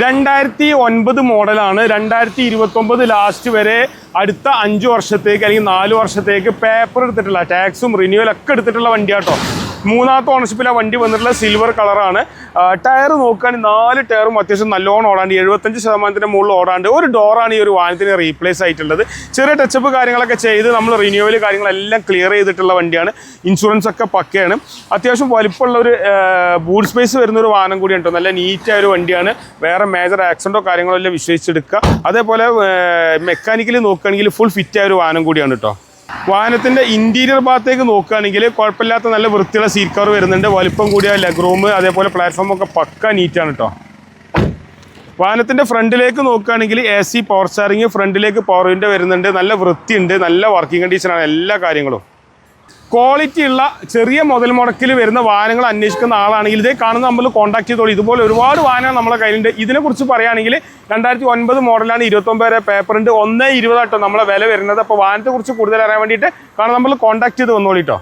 രണ്ടായിരത്തി ഒൻപത് മോഡലാണ്. രണ്ടായിരത്തി ഇരുപത്തൊമ്പത് ലാസ്റ്റ് വരെ അടുത്ത അഞ്ച് വർഷത്തേക്ക് അല്ലെങ്കിൽ നാല് വർഷത്തേക്ക് പേപ്പർ എടുത്തിട്ടുള്ള ടാക്സും റിന്യൂവൽ ഒക്കെ എടുത്തിട്ടുള്ള വണ്ടിയാട്ടോ. മൂന്നാമത്തെ ഓണർഷിപ്പിൽ ആ വണ്ടി വന്നിട്ടുള്ള സിൽവർ കളറാണ് ടയർ നോക്കുകയാണെങ്കിൽ നാല് ടയറും അത്യാവശ്യം നല്ലോണം ഓടാണ്ട് എഴുപത്തഞ്ച് ശതമാനത്തിന്റെ മുകളിൽ ഓടാണ്ട് ഒരു ഡോറാണ് ഈ ഒരു വാഹനത്തിന് റീപ്ലേസ് ആയിട്ടുള്ളത്. ചെറിയ ടച്ചപ്പ് കാര്യങ്ങളൊക്കെ ചെയ്ത് നമ്മൾ റിന്യൂവൽ കാര്യങ്ങളെല്ലാം ക്ലിയർ ചെയ്തിട്ടുള്ള വണ്ടിയാണ്. ഇൻഷുറൻസ് ഒക്കെ പക്കയാണ്. അത്യാവശ്യം വലിപ്പമുള്ള ഒരു ബൂട്ട് സ്പേസ് വരുന്ന ഒരു വാഹനം കൂടിയാണ് ഉണ്ടോ. നല്ല നീറ്റായ ഒരു വണ്ടിയാണ്. വേറെ മേജർ ആക്സിഡന്റോ കാര്യങ്ങളോ എല്ലാം വിശ്വസിച്ചെടുക്കുക. അതേപോലെ മെക്കാനിക്കലി നോക്കുകയാണെങ്കിൽ ഫുൾ ഫിറ്റായ ഒരു വാഹനം കൂടിയാണ് കേട്ടോ വാഹനത്തിന്റെ ഇന്റീരിയർ ഭാഗത്തേക്ക് നോക്കുകയാണെങ്കിൽ കുഴപ്പമില്ലാത്ത നല്ല വൃത്തിയുള്ള സീറ്റ് കവർ വരുന്നുണ്ട്. വലിപ്പം കൂടിയ ലെഗ് റൂം അതേപോലെ പ്ലാറ്റ്ഫോം ഒക്കെ പക്ക നീറ്റാണ് കേട്ടോ വാഹനത്തിന്റെ ഫ്രണ്ടിലേക്ക് നോക്കുകയാണെങ്കിൽ എ സി പവർ സ്റ്റാറിങ് ഫ്രണ്ടിലേക്ക് പവർ വിൻഡോ വരുന്നുണ്ട്. നല്ല വൃത്തിയുണ്ട് നല്ല വർക്കിംഗ് കണ്ടീഷനാണ് എല്ലാ കാര്യങ്ങളും. ക്വാളിറ്റി ഉള്ള ചെറിയ മുതൽ മുടക്കിൽ വരുന്ന വാഹനങ്ങൾ അന്വേഷിക്കുന്ന ആളാണെങ്കിൽ ഇതേ കാണുന്ന നമ്മൾ കോൺടാക്ട് ചെയ്തോളൂ. ഇതുപോലെ ഒരുപാട് വാഹനങ്ങൾ നമ്മളെ കയ്യിലുണ്ട്. ഇതിനെക്കുറിച്ച് പറയുകയാണെങ്കിൽ രണ്ടായിരത്തി ഒൻപത് മോഡലാണ് ഇരുപത്തൊമ്പത് വരെ പേപ്പറുണ്ട് ഒന്ന് ഇരുപതാട്ടോ നമ്മളെ വില വരുന്നത്. അപ്പോൾ വാഹനത്തെക്കുറിച്ച് കൂടുതൽ അറിയാൻ വേണ്ടിയിട്ട് കാണാൻ നമ്മൾ കോൺടാക്ട് ചെയ്ത് വന്നോളിട്ടോ